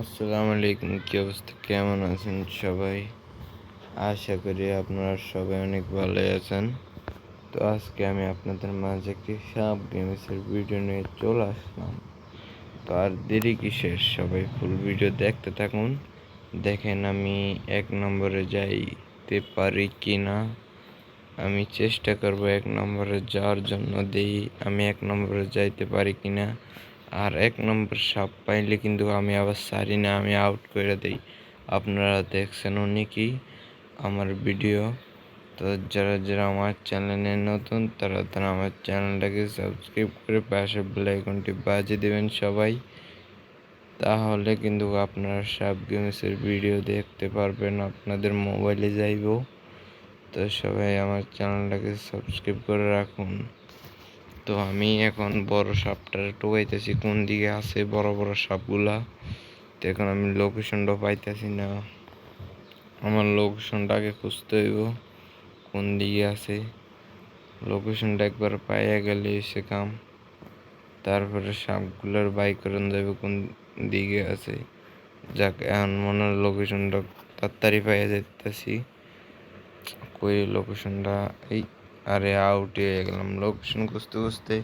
আসসালামু আলাইকুম, কি অবস্থা? কেমন আছেন সবাই? আশা করি আপনারা সবাই অনেক ভালো আছেন। তো আজকে আমি আপনাদের মাঝে একটি সাপ গেমসের ভিডিও নিয়ে চলে আসলাম। তো আর দেরি কিসের? সবাই ফুল ভিডিও দেখতে থাকুন। দেখেন আমি এক নম্বরে যাইতে পারি কি না আমি চেষ্টা করব এক নম্বরে যাওয়ার জন্য দেই আমি এক নম্বরে যাইতে পারি কি না আর এক নম্বর সাপ পাইলে কিন্তু আমি আবার সারি না, আমি আউট করে দেই। আপনারা দেখছেন অনেকেই আমার ভিডিও তো যারা যারা আমার চ্যানেলে নতুন, তারা তারা আমার চ্যানেলটাকে সাবস্ক্রাইব করে পাশে বেলাইকনটি বাজে দেবেন সবাই। তাহলে কিন্তু আপনারা সাপ গেমসের ভিডিও দেখতে পারবেন, আপনাদের মোবাইলে যাইব। তো সবাই আমার চ্যানেলটাকে সাবস্ক্রাইব করে রাখুন। তো আমি এখন বড় সাপটা টোকাইতেছি কোন দিকে আছে বড় বড় সাপগুলা। তো এখন আমি লোকেশনটা পাইতেছি না। আমার লোকেশনটা আগে খুঁজতে হইব, কোন দিকে আছে। লোকেশনটা একবার পাইয়া গেলে সে কাম। তারপরে সাপগুলোর বাই করেন যাবে কোন দিকে আছে। যাক, এখন মনে হয় লোকেশনটা তাড়াতাড়ি পাইয়া যেতেছি কই লোকেশনটা এই আরে আউট হয়ে গেলাম। লোকেশন খুঁজতে খুঁজতে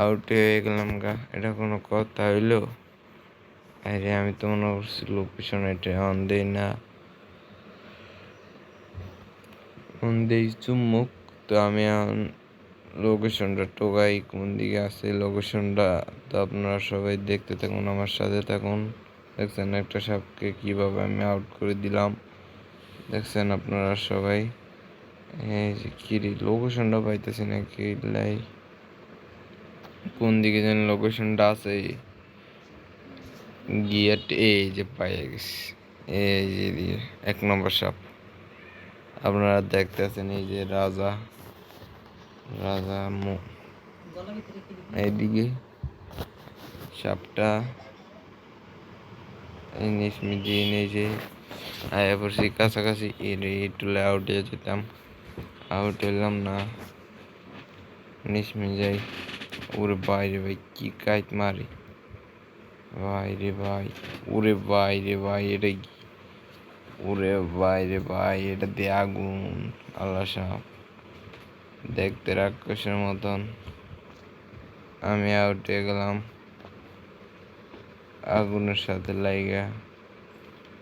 আউট হয়ে গেলাম গা। এটা কোনো কথা হইল? আরে আমি তো মনে করছি লোকেশন এটা অন দেই না। অন দেই চুম্মুক তো আমি লোকেশনটা টোকাই কোন দিকে আছে? লোকেশনটা তো আপনারা সবাই দেখতে থাকুন, আমার সাথে থাকুন। দেখছেন একটা সাপকে কীভাবে আমি আউট করে দিলাম। দেখছেন আপনারা সবাই? এই যে কিরি লোকেশনটা পাইতেছি না লাই কোন দিকে যেন লোকেশনটা আছে? গিয়াট এই যে পাইয়া গেছি। এই যে দিয়ে, এক নম্বর সাপ। আপনারা দেখতেছেন এই যে রাজা রাজা মো, এইদিকে সাপটা। নিসমি দিয়ে নিয়ে যে আয়া পড়ছি কাছাকাছি এর একটু আউট যেতাম। আউট এলাম না। নিসমি যাই। ওরে বাইরে ভাই, কি কাইত মারি। ভাই রে ভাই, ওরে ভাই রে ভাই, এটা কি? ওরে ভাই রে ভাই, এটা দিয়ে আগুন। আল্লাহ সাপ দেখতে রাক্ষসের মতন। আমি আউট হয়ে গেলাম। আগুনের সাথে লাইগা।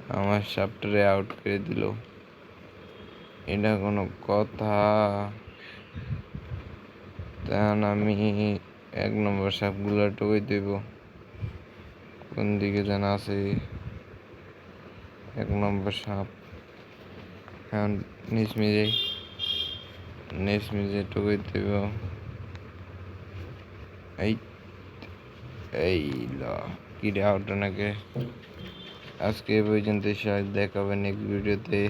আমার সাপটারে আউট করে দিল। এটা কোনো কথা। তখন আমি এক নম্বর সাপগুলো টুকে দেব। কোন দিকে যেন আছে? এক নম্বর সাপ। এখন নিচ মিজে নিচ মিজে টুকুই দেব। এই এই ল, কি আউট নাকি আজকে এই পর্যন্ত দেখাবেন নেক্সট ভিডিওতে